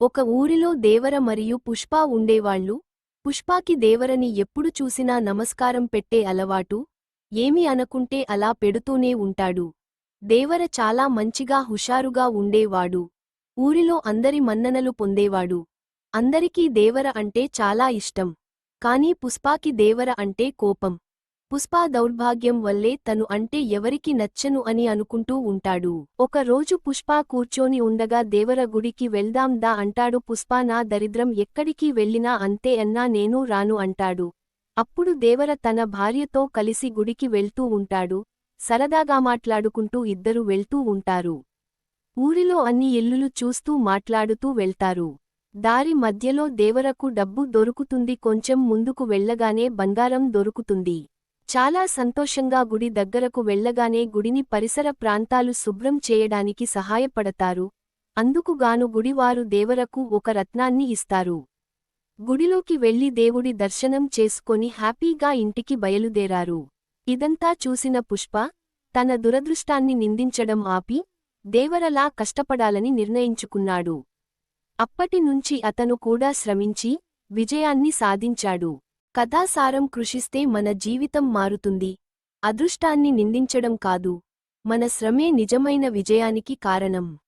ఒక ఊరిలో దేవర మరియు పుష్ప ఉండేవాళ్ళు. పుష్పాకి దేవరని ఎప్పుడు చూసినా నమస్కారం పెట్టే అలవాటు. ఏమి అనకుంటే అలా పెడుతూనే ఉంటాడు. దేవర చాలా మంచిగా హుషారుగా ఉండేవాడు. ఊరిలో అందరి మన్ననలు పొందేవాడు. అందరికీ దేవర అంటే చాలా ఇష్టం. కానీ పుష్పాకి దేవర అంటే కోపం. పుష్పా దౌర్భాగ్యం వల్లే తను అంటే ఎవరికి నచ్చను అని అనుకుంటూ ఉంటాడు. ఒక రోజు పుష్పా కూర్చోని ఉండగా దేవర గుడికి వెళ్దాం దా అంటాడు పుష్ప నా దరిద్రం ఎక్కడికి వెళ్ళినా అంతే అన్నా నేను రాను అంటాడు. అప్పుడు దేవర తన భార్యతో కలిసి గుడికి వెళ్తూ ఉంటాడు. సరదాగా మాట్లాడుకుంటూ ఇద్దరు వెళ్తూ ఉంటారు. ఊరిలో అన్ని ఇల్లులు చూస్తూ మాట్లాడుతూ వెళ్తారు. దారి మధ్యలో దేవరకు డబ్బు దొరుకుతుంది కొంచెం ముందుకు వెళ్ళగానే బంగారం దొరుకుతుంది. చాలా సంతోషంగా గుడి దగ్గరకు వెళ్ళగానే గుడిని పరిసర ప్రాంతాలు శుభ్రం చేయడానికి సహాయపడతారు. అందుకుగాను గుడివారు దేవరకు ఒక రత్నాన్ని ఇస్తారు. గుడిలోకి వెళ్ళి దేవుడి దర్శనం చేసుకొని హ్యాపీగా ఇంటికి బయలుదేరారు. ఇదంతా చూసిన పుష్ప తన దురదృష్టాన్ని నిందించడం ఆపి దేవరలా కష్టపడాలని నిర్ణయించుకున్నాడు. అప్పటినుంచి అతను కూడా శ్రమించి విజయాన్ని సాధించాడు. కథాసారం కృషిస్తే మన జీవితం మారుతుంది. అదృష్టాన్ని నిందించడం కాదు. మన శ్రమే నిజమైన విజయానికి కారణం.